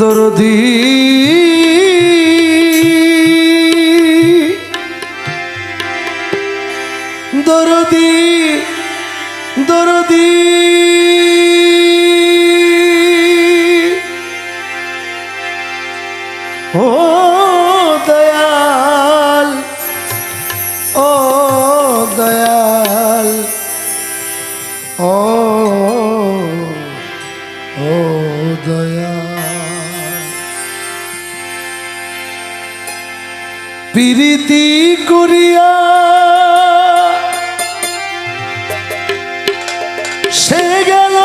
দরদি দরদি দরদি। ও দয়াল ও দয়াল ও ও দয়াল। প্রীতি করিয়া সে গেল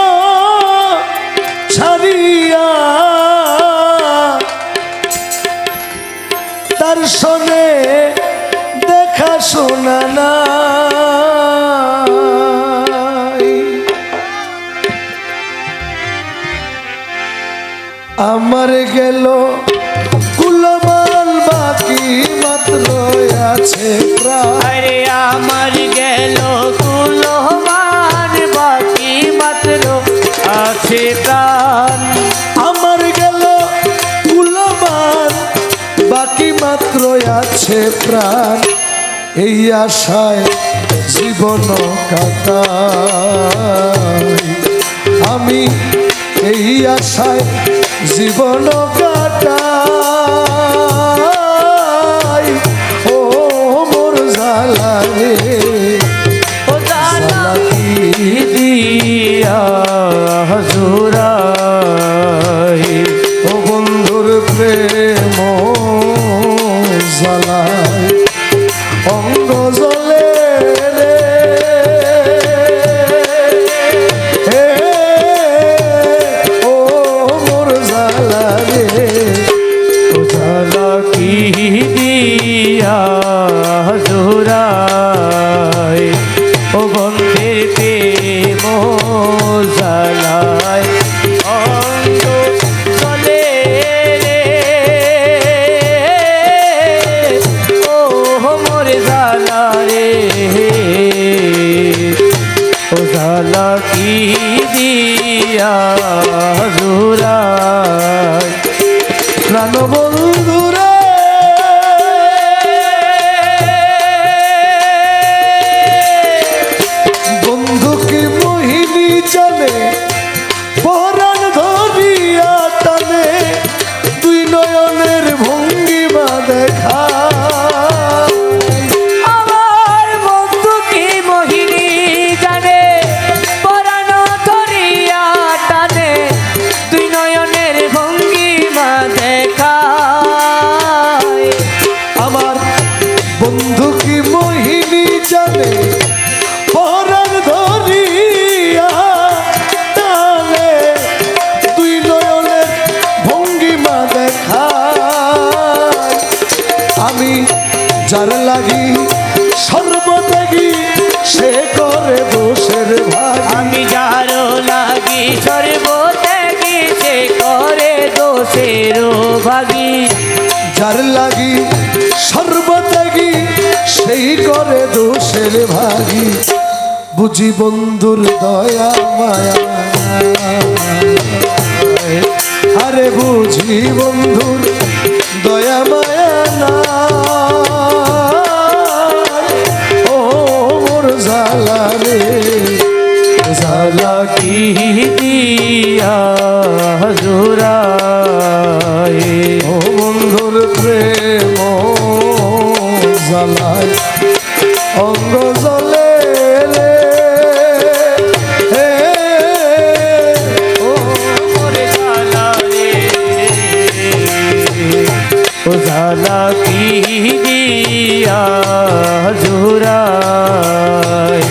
ছাড়িয়া। তার সনে দেখা শোনা না আমার গেল আরে আমার গেল কুলমান বাকি মাত্র আছে প্রাণ। আমার গেল কুলমান বাকি মাত্র আছে প্রাণ। এই আশায় জীবন কাটা আমি এই আশায় জীবন কাটাই। জালারে ও জালা দিয়া। রে ও জালা কি দিয়া হজুরাই প্রাণ কি মোহিনী জানে পরাণ ধরিয়া টানে। দুই নয়নের ভঙ্গিমা দেখা আমি যার লাগি সর্বত্যাগী সে করে দোষের ভাগ। আমি যারো লাগি সর্বত্যাগী সে করে দোষের ভাগী। যার লাগি সর্বত্যাগী সেই করে দোষের ভাগী বুঝি বন্ধুর দয়া, মায়া। আরে বুঝি বন্ধুর দয়া, মায়া না। ও মোর জালা রে জালা কি দিয়া জোড়ায় জালায় অঙ্গ জলে ও ও কি দিয়া জোড়ায়।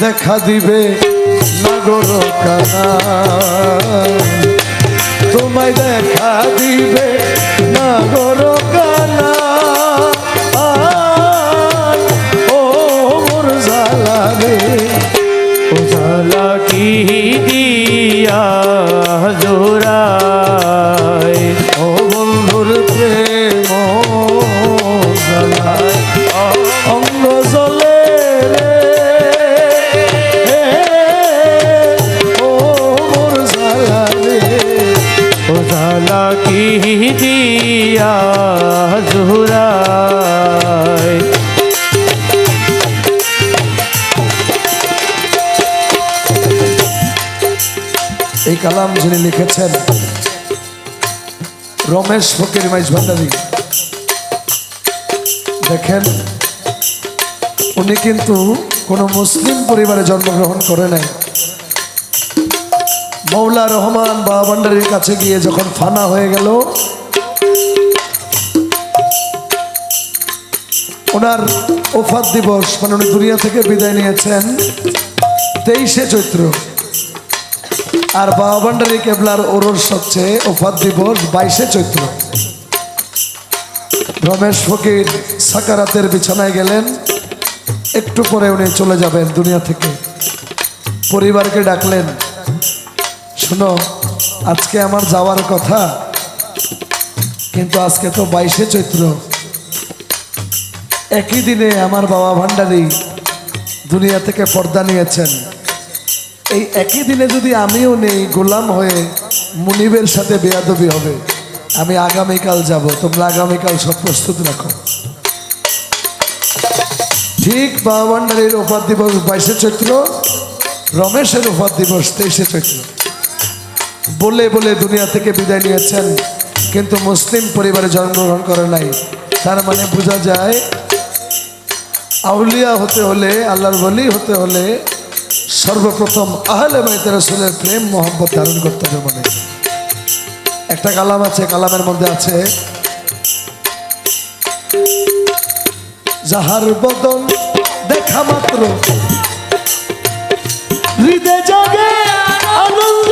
দেখা দিবে নগর কানা তোমায় দেখা দিবে কালাম যিনি লিখেছেন। রমেশ ফকির মাইজ ভান্ডারী। দেখেন, উনি কিন্তু কোনো মুসলিম পরিবারে জন্মগ্রহণ করে নাই। মৌলা রহমান বা ভান্ডারির কাছে গিয়ে যখন ফানা হয়ে গেল, ওনার ওফাত দিবস মানে উনি দুনিয়া থেকে বিদায় নিয়েছেন তেইশে চৈত্র। আর বাবা ভান্ডারী কেবলার ওরস হচ্ছে ওফাত দিবস বাইশে চৈত্র। রমেশ ফকির সাকারাতের বিছানায় গেলেন। একটু পরে উনি চলে যাবেন দুনিয়া থেকে। পরিবারকে ডাকলেন, শোনো, আজকে আমার যাওয়ার কথা, কিন্তু আজকে তো বাইশে চৈত্র। একই দিনে আমার বাবা ভান্ডারী দুনিয়া থেকে পর্দা নিয়েছেন। এই একই দিনে যদি আমিও নেই, গোলাম হয়ে মুনিবের সাথে বেয়াদবি হবে, আমি আগামীকাল যাব। তোমরা আগামীকাল সব প্রস্তুত রাখো। ঠিক বাবান্ডারির উপাধ দিবস বাইশে চৈত্র, রমেশের উপাধ দিবস তেইশে চৈত্র। বলে বলে দুনিয়া থেকে বিদায় নিয়েছেন, কিন্তু মুসলিম পরিবারে জন্মগ্রহণ করে নাই। তার মানে বোঝা যায়, আউলিয়া হতে হলে, আল্লাহর বলি হতে হলে সর্বপ্রথম আহলে বাইতে রসুলের প্রেম মোহাম্মত ধারণ করতে হবে মনে একটা কালাম আছে, কালামের মধ্যে আছে, যাহার বদন দেখা মাত্র, হৃদয় জাগে আনন্দ।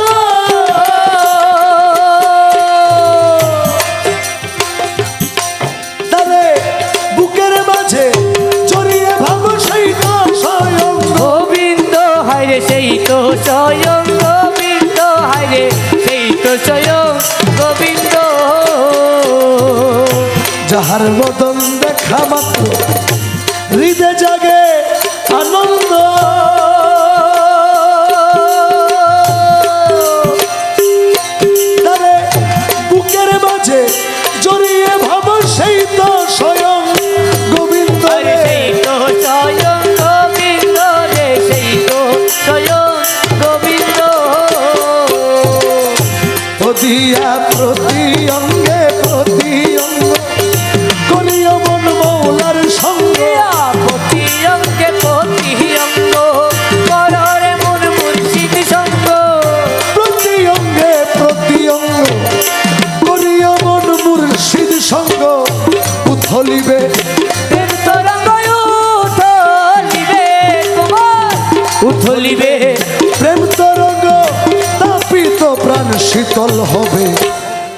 দিয়া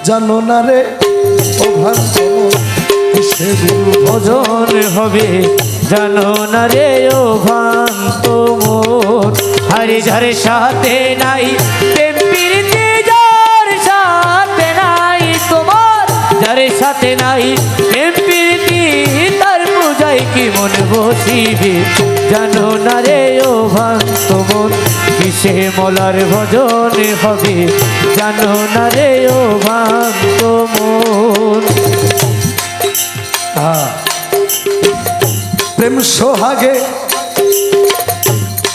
জানো না রে? ও ভাগ্য ভজন হবে? জানো না রে, ও ভান্ত মোর? হারে ঝারে সাথে নাই, প্রেম প্রীতি যার সাথে নাই তোমার। যারে সাথে নাই তার কি মন বসিবে জানো না রে ও ভান্ত মন, কিসে মলার ভজন হবে? জানো না রে ও ভান্ত মন। প্রেম সোহাগে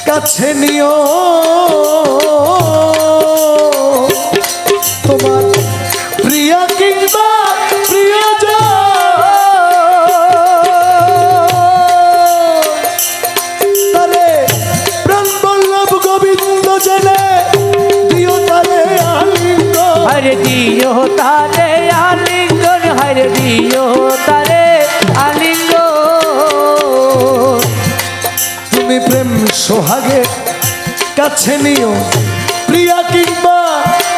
কাছে নিও। কাছে নিও প্রিয়া কিংবা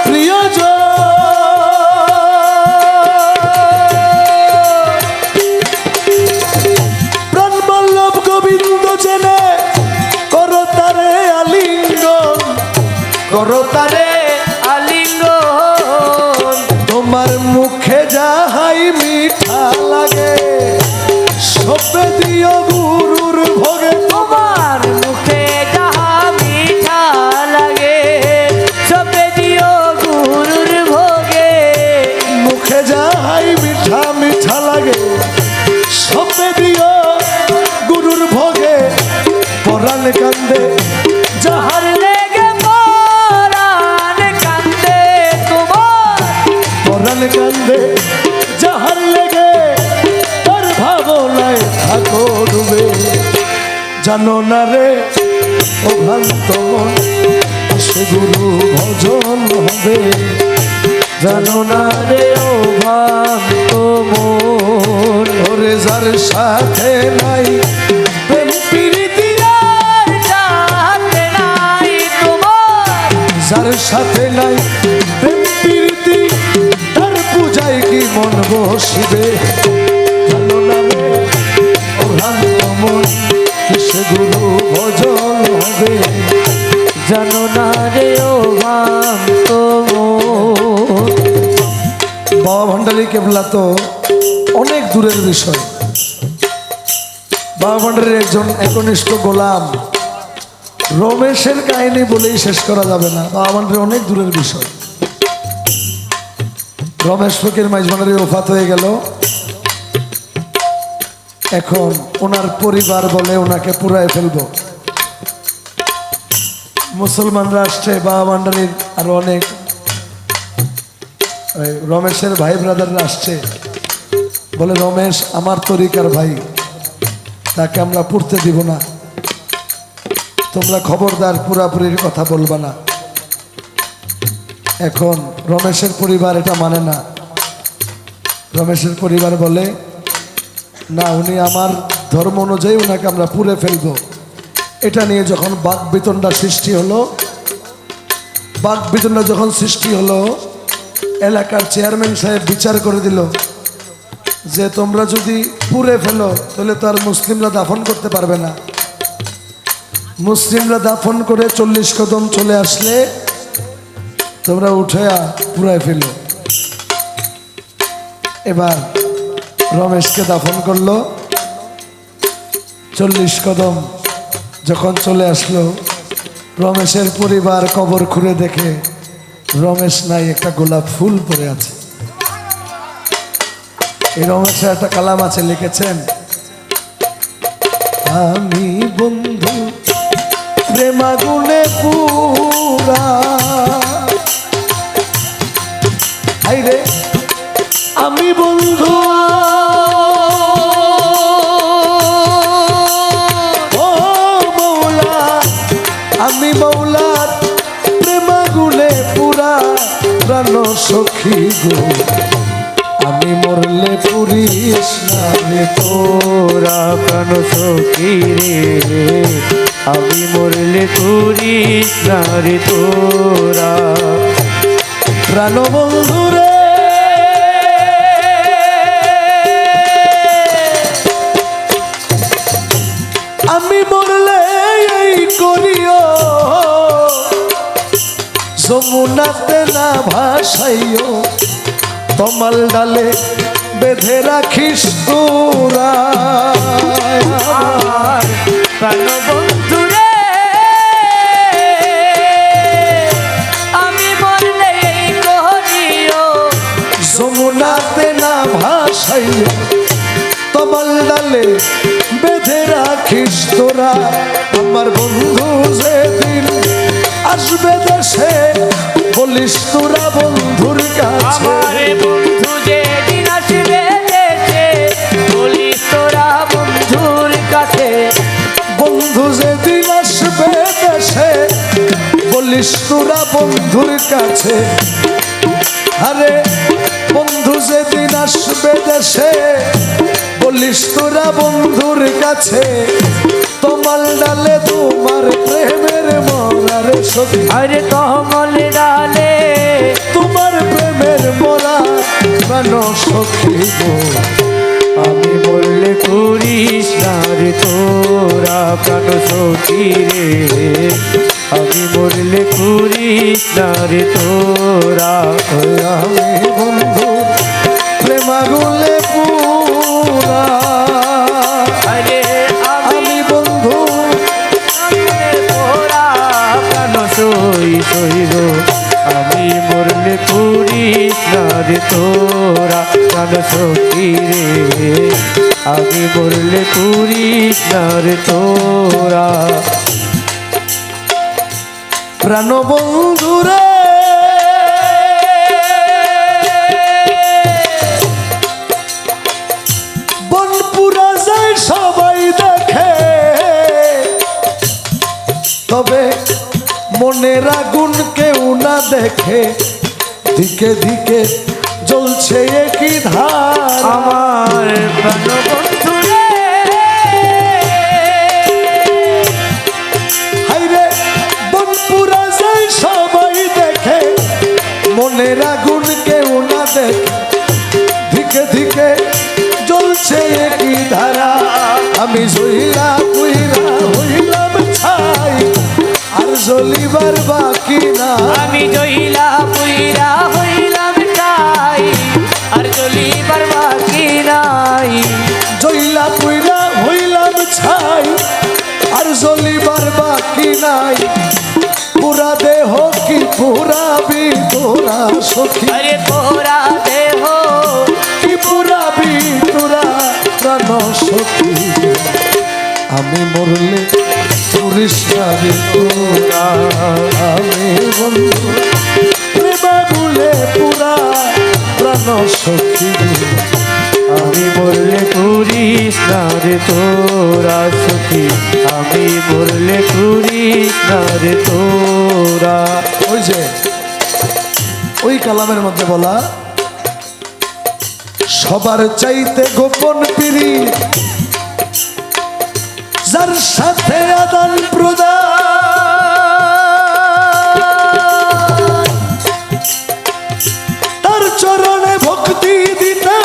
প্রিয়জন। করো তারে জানো না রে? ও ভ্রান্ত সে গুরু ভজন হবে। জানো না রে, ও ভান্ত মন, ওরে যার সাথে নাই যার সাথে নাই প্রেম প্রীতি, তার পূজায় কি মন বসিবে? বাবা ভান্ডারী কেবলা তো অনেক দূরের বিষয়। বাবা ভান্ডারীর একজন একনিষ্ঠ গোলাম, রমেশের কাহিনী বলেই শেষ করা যাবে না। বাবা ভান্ডারী অনেক দূরের বিষয়। রমেশ ফকির মাইজ ভান্ডারী ওফাত হয়ে গেল। এখন ওনার পরিবার বলে ওনাকে পুরায় ফেলব। মুসলমানরা আসছে বাবা ভান্ডারীর আরও অনেক রমেশের ভাই ব্রাদাররা আসছে। বলে, রমেশ, আমার তরিকার ভাই। তাকে আমরা পড়তে দিব না। তোমরা খবরদার পুরাপুরির কথা বলবা না। এখন রমেশের পরিবার এটা মানে না। রমেশের পরিবার বলে, না, উনি আমার ধর্ম অনুযায়ী ওনাকে আমরা পুড়ে ফেলব। এটা নিয়ে যখন বাক বিতণ্ডা সৃষ্টি হলো বাক বিতণ্ডা যখন সৃষ্টি হলো এলাকার চেয়ারম্যান সাহেব বিচার করে দিল যে তোমরা যদি পুড়ে ফেলো, তাহলে তো আর মুসলিমরা দাফন করতে পারবে না। মুসলিমরা দাফন করে চল্লিশ কদম চলে আসলে তোমরা উঠে পুরায় ফেলো। এবার রমেশকে দাফন করল। চল্লিশ কদম যখন চলে আসলো, রমেশের পরিবার কবর খুঁড়ে দেখে রমেশ নাই, একটা গোলাপ ফুল পরে আছে। এই রমেশের একটা কালাম আছে, লিখেছেন, আমি বন্ধু প্রেমাগুনে পুরা সখী গো, আমি মরলে পুরিস না তোরা প্রাণ সখী রে। আমি মরলে পুরিস না রে তোরা যমুনাতে না ভাসাইও তমাল ডালে বেঁধে রাখিস তোরা আমি বললে করিও যমুনাতে না ভাসাইও তমাল ডালে বেঁধে রাখিস তোরা আমার বন্ধু যেদিন আসবে দেশে বলিস তোরা বন্ধুর কাছে। আমার বন্ধু যেদিন আসবে দেশে বলিস তোরা বন্ধুর কাছে। বন্ধু যেদিন আসবে দেশে বলিস তোরা বন্ধুর কাছে। আরে বন্ধু যেদিন আসবে দেশে বলিস তোরা বন্ধুর কাছে। তোমার ডালে তোমার প্রেমের মরার সখী আরে কমল ডালে। তোমার প্রেমের মরা প্রাণ গো আমি বললে করিস না রে তোরা প্রাণ সখী রে। আমি বললে করিস না রে তোরা আমি বন্ধু। রে তোরা প্রাণ সখী রে। মরলে করিস না রে তোরা। প্রাণ বন্ধুরে বনপুরা যায় সবাই দেখে। তবে মনের আগুন কেউ না দেখে। দিকে দিকে জ্বলছে একই ধার। আমার প্রাণ বন্ধু রে হাইরে বনপুরা যায় সবাই দেখে মনের আগুন কেউ না দেখে। দিকে দিকে জ্বলছে একই ধারা। আমি জইলা পুইরা জ্বলিবার বাকি না আমি জইলা পুইরা হইলাম তাই আর চলিবার বাকি নাই। জইলা পুইরা হইলাম ছাই আর জ্বলিবার বাকি নাই। পুরা দেহ কি পুরা বিদোরা সখী? আরে তোরা দেহ কি পুরা বিদোরা প্রাণ সখী? আমি মরলে পুরিস আমি আমি বললে করিস না তোরা সখী। আমি বললে করিস না তোরা ওই যে, ওই কালামের মধ্যে বলা, সবার চাইতে গোপন পিড়ি যার সাথে আদান প্রদান। তার চরণে ভক্তি দিতে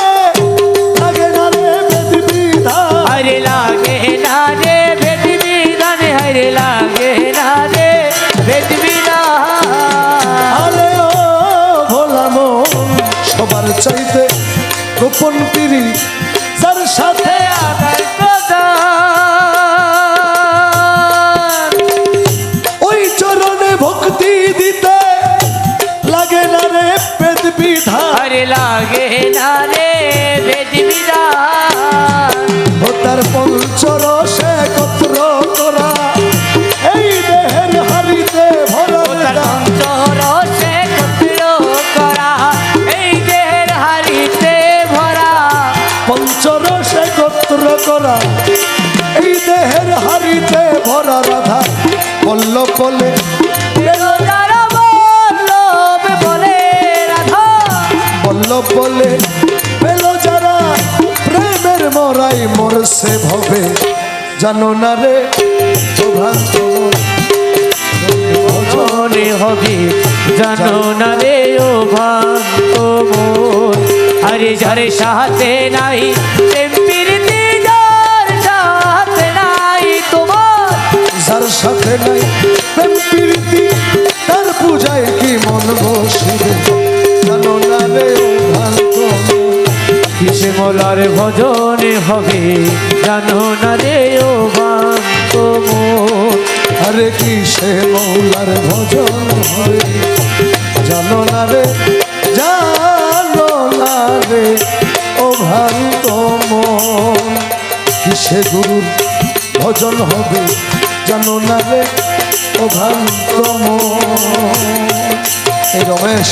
লাগে না রে বেদ বিধান আরে লাগে না রে বিধান আরে লাগে না রে ভেদ বিধান আরে ও ভোলা মন সবার চাইতে গোপন পিড়ি করা এই দেহের হারিতে ভরা রাধা বল্ল বলে বলে রাধা। বল্ল বলে পেল। যারা প্রেমের মরাই মরছে ভবে। জানো না রে প্রভাত মনে হবে জানো না রে ও ভান্ত মন আরে যারে সাথে নাই সাথে নাই। প্রেম, প্রীতি, তার পূজায় কি মন বসিবে? জানো না রে মন। কিসে মোলার ভজনে হবে? জানো না রে ও ভান্ত আরে কি সে মৌলার ভজন হয় জানো না রে, জানো না রে ও ভ্রান্ত কিসে গুরুর ভজন হবে? জানো না রে ও ভান্ত এই রমেশ।